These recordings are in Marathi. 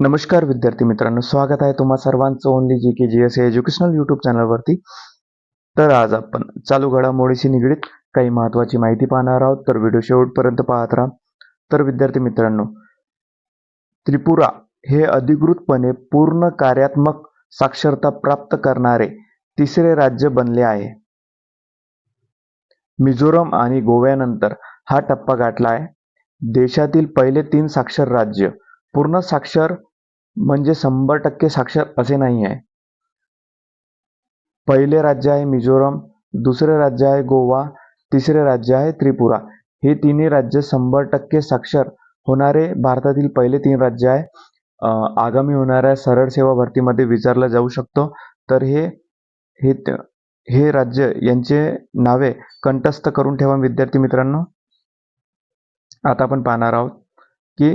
नमस्कार विद्यार्थी मित्रांनो स्वागत आहे तुम्हा सर्वांचं only G K G S educational YouTube चॅनलवरती तर आज आपण चालू घडामोडीशी निगडीत काही महत्त्वाची माहिती पाहणार आहोत. तर व्हिडिओ शेवटपर्यंत पाहत राहा. तर विद्यार्थी मित्रांनो त्रिपुरा हे अधिकृतपणे पूर्ण कार्यात्मक साक्षरता प्राप्त करणारे तिसरे राज्य बनले आहे. मिझोरम आणि गोव्यानंतर हा टप्पा गाठला आहे. देशातील पहिले तीन साक्षर राज्य पूर्ण साक्षर म्हणजे शंभर टक्के साक्षर असे नाही आहे. पहिले राज्य आहे मिझोरम दुसरे राज्य आहे गोवा तिसरे राज्य आहे त्रिपुरा. हे तिन्ही राज्य शंभर टक्के साक्षर होणारे भारतातील पहिले तीन राज्य आहे. आगामी होणाऱ्या सरळ सेवा भरतीमध्ये विचारलं जाऊ शकतो. तर हे हे हे राज्य यांचे नावे कंठस्थ करून ठेवा विद्यार्थी मित्रांनो. आता आपण पाहणार आहोत की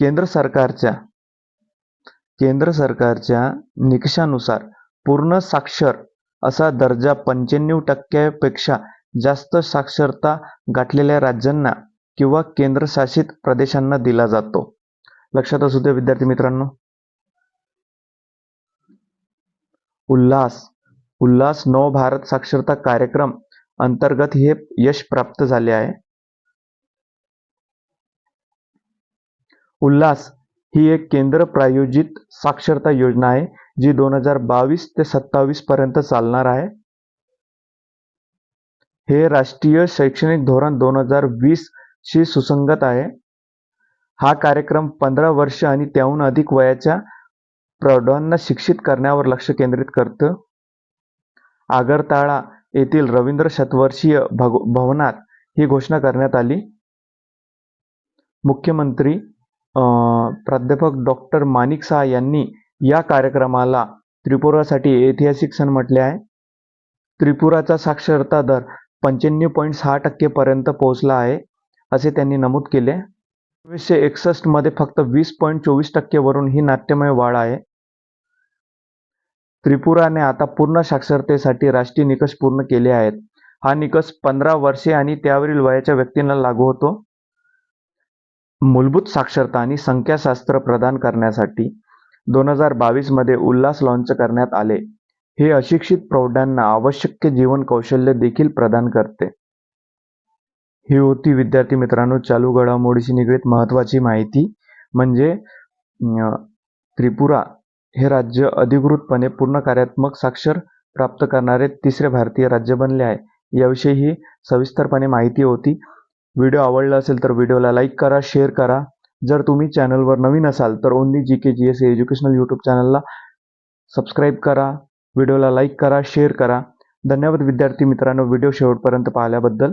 केंद्र सरकारच्या केंद्र सरकारच्या निकषानुसार पूर्ण साक्षर असा दर्जा पंच्याण्णव टक्क्यापेक्षा जास्त साक्षरता गाठलेल्या राज्यांना किंवा केंद्रशासित प्रदेशांना दिला जातो. लक्षात असू दे विद्यार्थी मित्रांनो. उल्हास उल्हास नव भारत साक्षरता कार्यक्रम अंतर्गत हे यश प्राप्त झाले आहे. उल्हास ही एक केंद्र प्रायोजित साक्षरता योजना आहे जी दोन हजार बावीस ते सत्तावीस पर्यंत चालणार आहे. हे राष्ट्रीय शैक्षणिक धोरण दोन हजार वीस शी सुसंगत आहे. हा कार्यक्रम पंधरा वर्ष आणि त्याहून अधिक वयाच्या प्रौढांना शिक्षित करण्यावर लक्ष केंद्रित करतं. आगरताळा येथील रवींद्र शतवर्षीय भग भवनात ही घोषणा करण्यात आली. मुख्यमंत्री प्राध्यापक डॉक्टर माणिक शाह यांनी या कार्यक्रमाला त्रिपुरासाठी ऐतिहासिक सण म्हटले आहे. त्रिपुराचा साक्षरता दर पंच्याण्णव पॉईंट सहा टक्केपर्यंत पोहोचला आहे असे त्यांनी नमूद केले. एकोणीसशे एकसष्टमध्ये फक्त वीस पॉईंट चोवीस टक्केवरून ही नाट्यमय वाढ आहे. त्रिपुराने आता पूर्ण साक्षरतेसाठी राष्ट्रीय निकष पूर्ण केले आहेत. हा निकष पंधरा वर्षे आणि त्यावरील वयाच्या व्यक्तींना लागू होतो. मूलभूत साक्षरता आणि संख्याशास्त्र प्रदान करण्यासाठी दोन हजार बावीसमध्ये उल्हास लॉन्च करण्यात आले. हे अशिक्षित प्रौढांना आवश्यक जीवन कौशल्य देखील प्रदान करते. ही होती विद्यार्थी मित्रांनो चालू घडामोडीशी निगडीत महत्त्वाची माहिती. म्हणजे त्रिपुरा हे राज्य अधिकृतपणे पूर्ण कार्यात्मक साक्षर प्राप्त करणारे तिसरे भारतीय राज्य बनले आहे. याविषयी ही सविस्तरपणे माहिती होती. व्हिडिओ आवडला असेल तर व्हिडिओला लाईक करा शेअर करा. जर तुम्ही चॅनलवर नवीन असाल तर only G K G S educational YouTube चॅनलला सबस्क्राईब करा व्हिडिओला लाईक करा शेअर करा. धन्यवाद विद्यार्थी मित्रांनो व्हिडिओ शेवटपर्यंत पाहिल्याबद्दल.